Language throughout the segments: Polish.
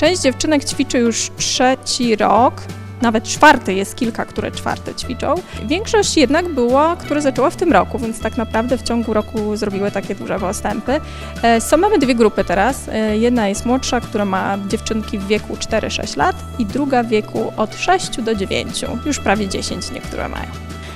Część dziewczynek ćwiczy już trzeci rok, nawet czwarty, jest kilka, które czwarte ćwiczą. Większość jednak była, które zaczęła w tym roku, więc tak naprawdę w ciągu roku zrobiły takie duże postępy. E, Są, mamy dwie grupy teraz. E, Jedna jest młodsza, która ma dziewczynki w wieku 4-6 lat i druga w wieku od 6 do 9, już prawie 10 niektóre mają.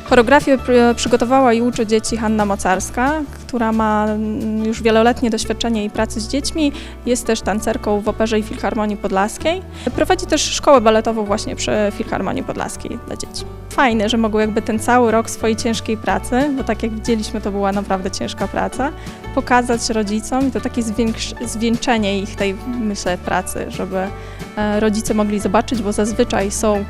Choreografię pr- przygotowała i uczy dzieci Hanna Mocarska, która ma mm, już wieloletnie doświadczenie i pracy z dziećmi. Jest też tancerką w Operze i Filharmonii Podlaskiej. Prowadzi też szkołę baletową właśnie przy Filharmonii Podlaskiej dla dzieci. Fajne, że mogą jakby ten cały rok swojej ciężkiej pracy, bo tak jak widzieliśmy, to była naprawdę ciężka praca, pokazać rodzicom i to takie zwieńczenie ich tej, myślę, pracy, żeby e, rodzice mogli zobaczyć, bo zazwyczaj są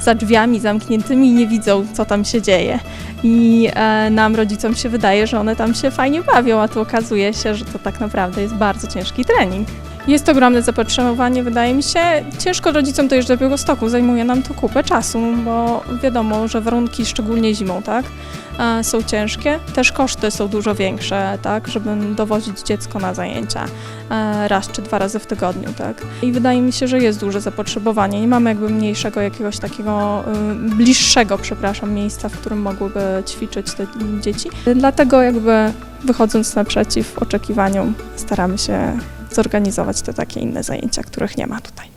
za drzwiami zamkniętymi i nie widzą, co tam się dzieje. I e, nam, rodzicom, się wydaje, że one tam się fajnie bawią, a tu okazuje się, że to tak naprawdę jest bardzo ciężki trening. Jest ogromne zapotrzebowanie, wydaje mi się. Ciężko rodzicom to do Białegostoku, zajmuje nam to kupę czasu, bo wiadomo, że warunki, szczególnie zimą, tak, e, są ciężkie. Też koszty są dużo większe, tak, żeby dowozić dziecko na zajęcia e, raz czy dwa razy w tygodniu, tak. I wydaje mi się, że jest duże zapotrzebowanie. Nie mamy jakby mniejszego, jakiegoś takiego y, bliższego, przepraszam, miejsca, w którym mogłyby ćwiczyć te dzieci. Dlatego jakby wychodząc naprzeciw oczekiwaniom, staramy się zorganizować te takie inne zajęcia, których nie ma tutaj.